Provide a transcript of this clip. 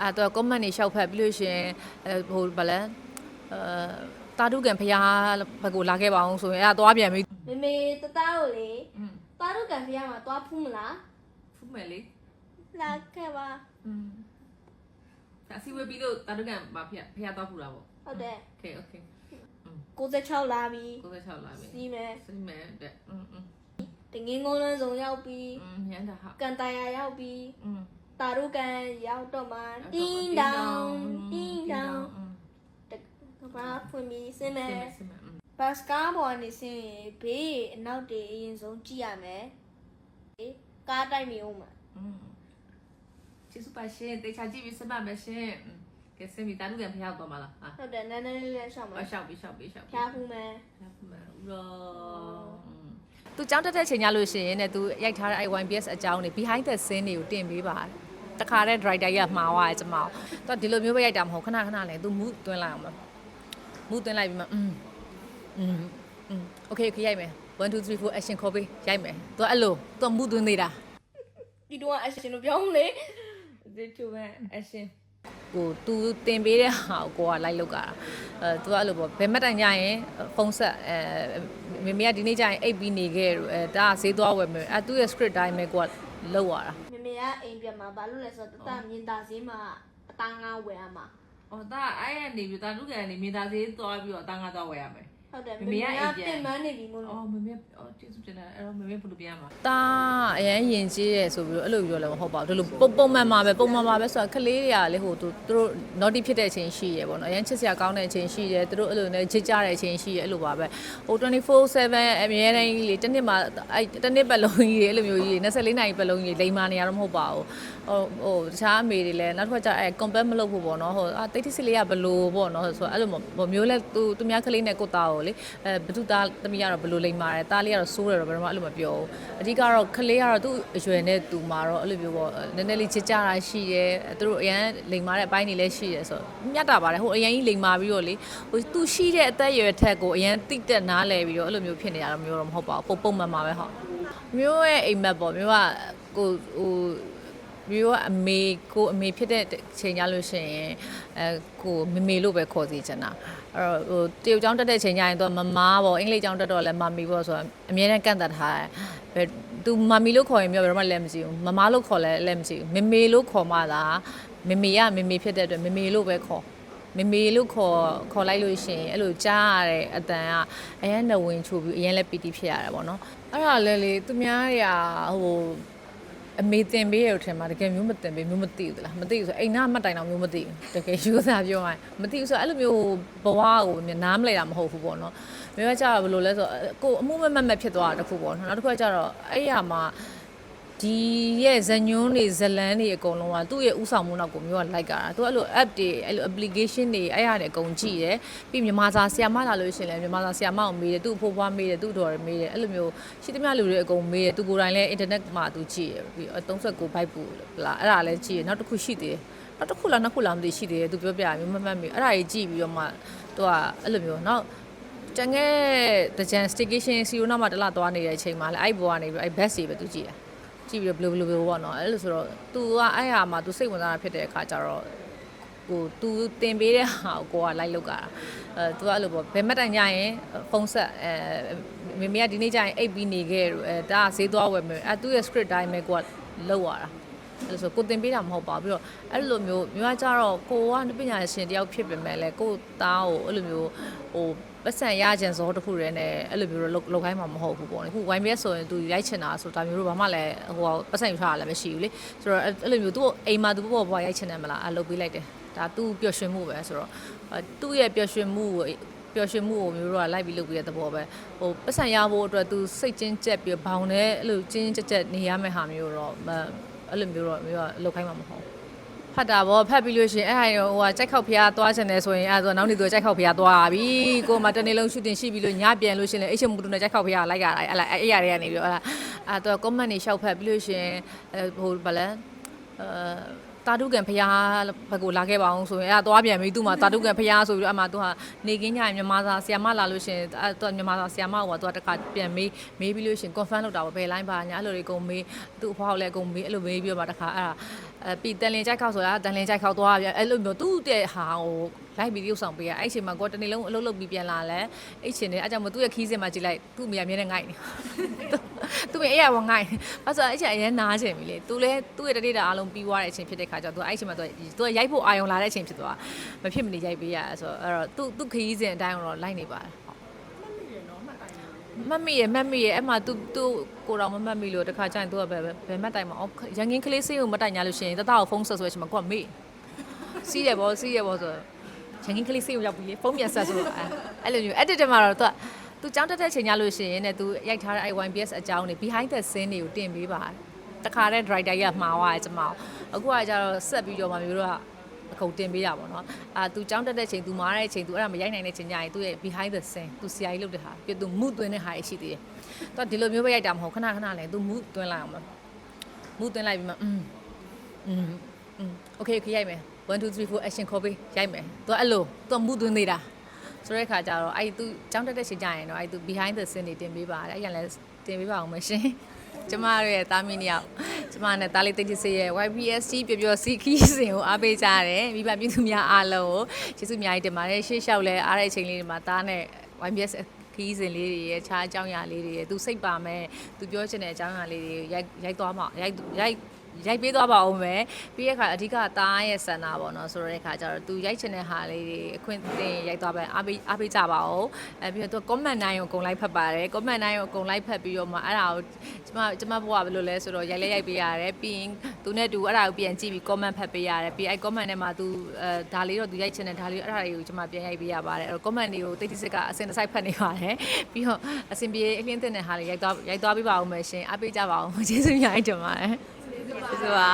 အဲ့တော့ comment တွေရှောက်ဖတ်ပြီးလို့ရှရင်အဲဟိုဗလဲအဲတာတုကန်ဖျားဘက်ကိုလာခဲ့ပါအောင်ဆိုရင်အဲ့ဒါသွားပြန်ပြီ မေမေတသားကိုလေ อืม တာရုကန်ဖျားမှာသွားဖူးမလား ဖူးမယ်လေ လာခဲ့ပါ อืมဒါစီဝေပြီးတော့တာတုကန်မဖျားဖျားသွားဖူးတာပေါ့ ဟုတ်တယ် โอเคโอเค 96လာပြီ 96လာပြီ စီးမယ် စီမယ်တဲ့อืมอืม တငင်းကုန်းလန်းဆောင်ရောက်ပြီ อืมညံတာဟာ ကန်တရာရောက်ပြီ อืม တာရုကန်ရောက်တော့မှတင်းတောင်တင်းတောင်တကဘာဖွင့်ပြီးဆင်းမယ်ဘတ်စကားပေါ်နေဆင်းရင်ဘေးအနောက်တွေအရင်ဆုံးကြည့်ရမယ်ကားတိုက်မိအောင်မှာကျေးဇူးပါရှင်တေချာကြည့်ပြီးဆက်ပါမယ်ရှင်ကဲဆင်းပြီတာရုကန်ဖျောက်တော့မှလားဟုတ်တယ်နန်းနန်းလေးလေးရှောက်မှာရှောက်ပြီးရှောက်ပြီးရှောက်ဖျားဖူးမယ်ဖျားဖူးမယ်ဥရောသူကြောင်းတက်တဲ့ချိန်ညလို့ရှိရင်ねသူရိုက်ထားတဲ့အဲ YBS အကြောင်းတွေ behind the scene တွေကိုတင်ပေးပါတယ် တခါတဲ့ director ကြီးကမှားသွားတယ်ကျမသူကဒီလိုမျိုးပဲရိုက်တာမဟုတ်ခဏခဏလေးသူ mood သွင်းလိုက်အောင်မ mood သွင်းလိုက်ပြီးမှอืมอืมอืม okay okay ရိုက်မယ်1 2 3 4 action copy ရိုက်မယ်သူကအဲ့လိုသူက mood သွင်းနေတာ ဒီတော့အရှင်တို့ပြောင်းလေ ဒီတူပဲ action ဟို तू တင်ပေးတဲ့ဟာကိုကိုကလိုက်လောက်ကြတာအဲ तू ကအဲ့လိုပေါ့ဘယ်မှတ်တိုင်ကြရင်ဖုန်းဆက်အဲမေမေကဒီနေ့ကျရင်အိပ်ပြီးနေခဲ့လို့အဲဒါကဈေးသွားဝယ်မယ်အဲသူ့ရဲ့ script တိုင်းပဲကိုကလောက်ရတာ မမေကအိမ်ပြန်မှာဘာလို့လဲဆိုတော့တတမြင်တာစည်းမှာအတန်းငါဝယ်ရမှာ။အော်ဒါအဲ့ရနေပြီဒါလူကန်နေမိသားစေးသွားပြီးတော့တန်းကားသွားဝယ်ရမယ်။ ဟုတ်တယ်မမမေမေကကအိမ်ပြန်ပြင်ပန်းနေပြီမို့လို့အော်မမေအော်ကျေးဇူးတင်တယ်အဲ့တော့မမေဘယ်လိုပြန်မှာ။တာအရန်ယဉ်ကျေးရဲဆိုပြီးတော့အဲ့လိုပြောလည်းမဟုတ်ပါဘူး။ဒီလိုပုံပုံမှန်မှာပဲပုံမှန်မှာပဲဆိုတာကလေးတွေကလေဟိုသူတို့ naughty ဖြစ်တဲ့အချိန်ရှိရဲပေါ့နော်။အရန်ချစ်စရာကောင်းတဲ့အချိန်ရှိရဲသူတို့အဲ့လိုနဲ့ချစ်ကြတဲ့အချိန်ရှိရဲအဲ့လိုပါပဲ။ဟို24/7အမြဲတမ်းကြီးလေတစ်နှစ်မှာအဲ့တစ်နှစ်ပတ်လုံးကြီးအဲ့လိုမျိုးကြီး24နာရီပတ်လုံးကြီးလိမ်မာနေရတော့မဟုတ်ပါဘူး။ဟိုဟိုတခြားအမေတွေလည်းနောက်တစ်ခါကျအဲ့ compare မလုပ်ဖို့ပေါ့နော်။ဟိုအာတိတ်တိစစ်လေးကဘလို့ပေါ့နော်ဆိုတော့အဲ့လိုမျိုးလဲသူသူများကလေးနဲ့ကိုသားကိုလေအဲဘသူသားသမီးကတော့ဘလို့လိမ်မာတယ်သားလေးကတော့စိုးတယ်တော့ဘယ်တော့မှအဲ့လိုမပြောဘူးအဓိကတော့ကလေးကတော့သူ့အရွယ်နဲ့သူမှာတော့အဲ့လိုမျိုးပေါ့နည်းနည်းလေးချစ်ကြတာရှိတယ်သူတို့အရန်လိမ်မာတဲ့အပိုင်းတွေလည်းရှိတယ်ဆိုတော့မြတ်တာပါတယ်ဟိုအရန်ကြီးလိမ်မာပြီးတော့လေဟိုသူရှိတဲ့အသက်အရွယ်ထက်ကိုအရန်တိတ်တက်နားလဲပြီးတော့အဲ့လိုမျိုးဖြစ်နေရတော့မျိုးတော့မဟုတ်ပါဘူးပုံပုံမှန်မှာပဲဟုတ်မျိုးရဲ့အိမ်မက်ပေါ့မျိုးကကိုဟို မျိုးကအမေကိုအမေဖြစ်တဲ့ချိန်ကြလို့ရှိရင်အဲကိုမမေလို့ပဲခေါ်စီချင်တာအဲ့တော့ဟိုတရုတ်ကျောင်းတက်တဲ့ချိန်ကျရင်တော့မမပေါ့အင်္ဂလိပ်ကျောင်းတက်တော့လည်းမမီပေါ့ဆိုတော့အမြဲတမ်းကန့်သက်ထားတယ်ဘယ်သူမမီလို့ခေါ်ရင်မျိုးဘယ်တော့မှလည်းမကြည့်ဘူးမမလို့ခေါ်လည်းလည်းမကြည့်ဘူးမမေလို့ခေါ်မှသာမမေကမမေဖြစ်တဲ့အတွက်မမေလို့ပဲခေါ်မမေလို့ခေါ်ခေါ်လိုက်လို့ရှိရင်အဲ့လိုကြားရတဲ့အတန်ကအရန်နဝင်ချိုးပြီးအရန်လည်းပီတိဖြစ်ရတယ်ပေါ့နော်အဲ့ဒါလည်းလေသူများတွေကဟို အမေတင်ပေးရထင်မှာတကယ်မျိုးမတင်ပေးမျိုးမသိဘူးလားမသိဘူးဆိုအိမ်နာမှတ်တိုင်တော့မျိုးမသိဘူးတကယ်ယူစားပြောရင်မသိဘူးဆိုအဲ့လိုမျိုးဘဝကိုနားမလဲတာမဟုတ်ဘူးပေါ့နော်မျိုးကကြတော့ဘယ်လိုလဲဆိုတော့ကိုအမှုမမတ်မတ်ဖြစ်သွားတာတခုပေါ့နော်နောက်တစ်ခုကကြတော့အဲ့ရမှာ ဒီရဲ့ဇညွန်းတွေဇလန်းတွေအကုန်လုံးကသူ့ရဲ့ဥဆောင်မှုနောက်ကိုမျိုးကလိုက်ကြတာသူအဲ့လို app တွေအဲ့လို application တွေအဲ့ရတဲ့အကုန်ကြည့်တယ်ပြီးမြန်မာစာဆရာမလာလို့ရှိရင်လည်းမြန်မာစာဆရာမကိုမေးတယ်သူ့ဖိုးဖွားမေးတယ်သူ့တော်ရမေးတယ်အဲ့လိုမျိုးရှိသမျှလူတွေအကုန်မေးတယ်သူကိုယ်တိုင်လည်း internet မှာသူကြည့်ရပြီး39 byte ပူလားအဲ့ဒါလည်းကြည့်ရနောက်တစ်ခုရှိသေးတယ်နောက်တစ်ခုလားနှစ်ခုလားမသိရှိသေးတယ်သူပြောပြမျိုးမမှတ်မိအဲ့ဒါကြီးကြည့်ပြီးတော့မှသူကအဲ့လိုမျိုးနောက်တန်ငယ်တကြံ staycation စီရိုနာမှာတလားသွားနေတဲ့အချိန်မှာလည်းအဲ့ဘောကနေပြီးအဲ့ best တွေပဲသူကြည့်တာ ကြည့်ပြီးတော့ဘယ်လိုဘယ်လိုပေါ့နော်အဲ့လိုဆိုတော့ तू ကအဲ့ဟာမှာ तू စိတ်ဝင်စားတာဖြစ်တဲ့အခါကျတော့ဟို तू တင်ပေးတဲ့ဟာကိုကိုကလိုက်လောက်ကြတာအဲ तू ကအဲ့လိုပေါ့ဘယ်မှတ်တိုင်ကြရင်ဖုန်းဆက်အဲမေမေကဒီနေ့ကျရင်အိပ်ပြီးနေခဲ့လို့အဲဒါကဈေးသွားဝယ်မယ်အဲသူ့ရဲ့ script တိုင်းပဲကိုကလောက်ရတာ အဲ့လိုဆိုကိုတင်ပေးတာမဟုတ်ပါဘူးပြီးတော့အဲ့လိုမျိုးမျိုးကကြတော့ကိုကပညာရှင်တယောက်ဖြစ်ပေမဲ့လည်းကိုသားကိုအဲ့လိုမျိုးဟိုပတ်စံရကြံစောတစ်ခုတည်းနဲ့အဲ့လိုမျိုးတော့လောက်ခိုင်းမှာမဟုတ်ဘူးပေါ့လေခု YBS ဆိုရင်သူရိုက်ချင်တာဆိုတာမျိုးတော့ဘာမှလည်းဟိုပတ်စံယူထားတာလည်းမရှိဘူးလေဆိုတော့အဲ့လိုမျိုးသူ့အိမ်မှာသူပေါ့ပေါ့ရိုက်ချင်တယ်မလားအဲ့လုပ်ပေးလိုက်တယ်ဒါသူ့ပျော်ရွှင်မှုပဲဆိုတော့သူ့ရဲ့ပျော်ရွှင်မှုကိုပျော်ရွှင်မှုကိုမျိုးတို့ကလိုက်ပြီးလုပ်ပေးတဲ့သဘောပဲဟိုပတ်စံရဖို့အတွက်သူစိတ်ချင်းကြက်ပြီးဘောင်နဲ့အဲ့လိုချင်းကြက်ကြက်နေရမယ့်ဟာမျိုးတော့ အဲ့လိုမျိုးတော့မျိုးကလုပ်ခိုင်းမှာမဟုတ်ဘူးဖတ်တာဗောဖတ်ပြီးလို့ရှိရင်အဲ့ဟာဟိုကကြိုက်ခောက်ဖျားသွားချင်တယ်ဆိုရင်အဲ့ဒါဆိုနောက်နေ့သူကြိုက်ခောက်ဖျားသွားပြီကိုယ်မှတနေ့လုံးရှူတင်ရှိပြီးလို့ညပြန်လို့ရှိရင်အဲ့ချက်မူတူနဲ့ကြိုက်ခောက်ဖျားလိုက်ရတာအဲ့လားအဲ့ရတွေကနေပြီးတော့အဲ့လားအဲ့တော့ comment တွေရှောက်ဖတ်ပြီးလို့ရှိရင်အဲဟိုဗလဲအဲ တာတုကန်ဖျားဘက်ကိုလာခဲ့ပါအောင်ဆိုရင်အဲ့ဒါသွားပြန်ပြီသူ့မှာတာတုကန်ဖျားဆိုပြီးတော့အမှသူကနေကင်းညရင်မြန်မာစာဆီယာမလာလို့ရှိရင်အဲ့တော့မြန်မာစာဆီယာမကသူကတခါပြန်မေးမေးပြီးလို့ရှိရင် confirm လုပ်တာပေါ့ဘယ် line ပါညာအဲ့လိုတွေအကုန်မေးသူ့အဖွားကိုလည်းအကုန်မေးအဲ့လိုမေးပြီးတော့မှတခါအဲ့ဒါအဲပြီးတန်လင်ကြိုက်ခောက်ဆိုတာတန်လင်ကြိုက်ခောက်သွားပြန်အဲ့လိုမျိုးသူ့တဲ့ဟာကို လိုက်ပြီးရုပ်ဆောင်ပေးရအဲ့အချိန်မှာကိုယ်တနေ့လုံးအလုပ်လုပ်ပြီးပြန်လာလဲအဲ့ချိန်နဲ့အဲ့ကြောင့်မသူ့ရဲ့ခီးစင်မှာကြည့်လိုက်သူ့အမေအမြဲတမ်းငိုက်နေသူ့အမေအဲ့ရဝငိုက်ဘာလို့အဲ့ချိန်အရင်နားချင်ပြီလေသူလဲသူ့ရဲ့တနေ့တာအားလုံးပြီးသွားတဲ့အချိန်ဖြစ်တဲ့ခါကျတော့သူအဲ့ချိန်မှာသူသူရိုက်ဖို့အာရုံလာတဲ့အချိန်ဖြစ်သွားမဖြစ်မနေရိုက်ပေးရဆိုတော့အဲ့တော့သူ့သူ့ခီးစင်အတိုင်းတော့လိုက်နေပါတယ်မတ်မိရမတ်မိရအဲ့မှာ तू तू ကိုတော်မမတ်မိလို့တခါကျရင် तू ကဘယ်ဘယ်မတ်တိုင်မှာအော်ရန်ကင်းကလေးစေးကိုမတိုင်ညာလို့ရှိရင်တတကိုဖုန်းဆက်ဆိုရချင်းမှာကိုကမေ့စီးရဘောစီးရဘောဆို ရန်ကင်းကလေးစိတ်ကိုရောက်ပြီလေဖုန်းပြန်ဆက်ဆိုတော့အဲ့လိုမျိုး editor မှာတော့သူကသူចောင်းတက်တဲ့ချိန်ညလို့ရှိရင်ねသူရိုက်ထားတဲ့ IYBS အကြောင်းတွေ behind the scene တွေကိုတင်ပေးပါတယ်တခါတဲ့ director ကြီးကမှာသွားတယ်ကျွန်မအခုကကြတော့ဆက်ပြီးတော့မှမျိုးတော့အကုန်တင်ပေးတာပေါ့နော်အာသူចောင်းတက်တဲ့ချိန်သူမားတဲ့ချိန်သူအဲ့ဒါမရိုက်နိုင်တဲ့ချိန်ညရင်သူရဲ့ behind the scene သူ CIA လုပ်တဲ့ဟာပြသူ mood သွင်းတဲ့ဟာရှိသေးတယ်သူဒီလိုမျိုးပဲရိုက်တာမဟုတ်ခဏခဏလဲသူ mood သွင်းလိုက်အောင်မ mood သွင်းလိုက်ပြီးမှอืมอืม โอเคโอเคရိုက်မယ်1 2 3 4 action ခေါ်ပေးရိုက်မယ်သူကအဲ့လိုသူကမှုသွင်းသေးတာဆိုတဲ့ခါကျတော့အဲ့သူကြောင်းတက်တက်ရှိကြရင်တော့အဲ့သူ behind the scene တွေတင်ပေးပါတယ်အဲ့ရန်လည်းတင်ပေးပါအောင်မရှင်ကျမတို့ရဲ့တာမီနီယောက်ကျမနဲ့တားလေးတိတ်ချစ်ရဲ့ YPSC ပျော်ပျော်စီခီးစဉ်ကိုအားပေးကြရတယ်မိဘပြည်သူများအားလုံးကိုကျေးဇူးအများကြီးတင်ပါတယ်ရှေ့လျှောက်လဲအားတဲ့အချိန်လေးတွေမှာတားနဲ့ YPS ခီးစဉ်လေးတွေရဲ့ခြားအကြောင်းအရာလေးတွေရဲ့သူစိတ်ပါမဲ့သူပြောချင်တဲ့အကြောင်းအရာလေးတွေရိုက်ရိုက်သွားမှရိုက်ရိုက် ရိုက်ပေးသွားပါအောင်မယ်ပြီးရခါအဓိကတားရဲ့ဆန္ဒပေါ့နော်ဆိုတော့ခါကျတော့သူရိုက်ချင်တဲ့ဟာလေးတွေအခွင့်အသင်ရိုက်သွားပဲအားပေးအားပေးကြပါအောင်အဲပြီးတော့သူ comment 9ကိုအကုန်လိုက်ဖတ်ပါတယ် comment 9ကိုအကုန်လိုက်ဖတ်ပြီးတော့မှအဲ့ဒါကိုကျမကျမဘဝဘယ်လိုလဲဆိုတော့ရိုက်လဲရိုက်ပေးရတယ်ပြီးရင်သူနဲ့တူအဲ့ဒါကိုပြန်ကြည့်ပြီး comment ဖတ်ပေးရတယ်ပြီးအဲ့ comment ထဲမှာသူအဲဒါလေးတော့သူရိုက်ချင်တဲ့ဒါလေးအဲ့ဒါတွေကိုကျမပြန်ရိုက်ပေးရပါတယ်အဲ့တော့ comment တွေကိုတိတ်တိစစ်ကအစင်တစ်ဆိုင်ဖတ်နေပါတယ်ပြီးတော့အစင်ပြေအလင်းတင်တဲ့ဟာလေးရိုက်သွားရိုက်သွားပေးပါဦးမယ်ရှင်အားပေးကြပါဦးကျေးဇူးအများကြီးတင်ပါတယ် ကျေးဇူးပါ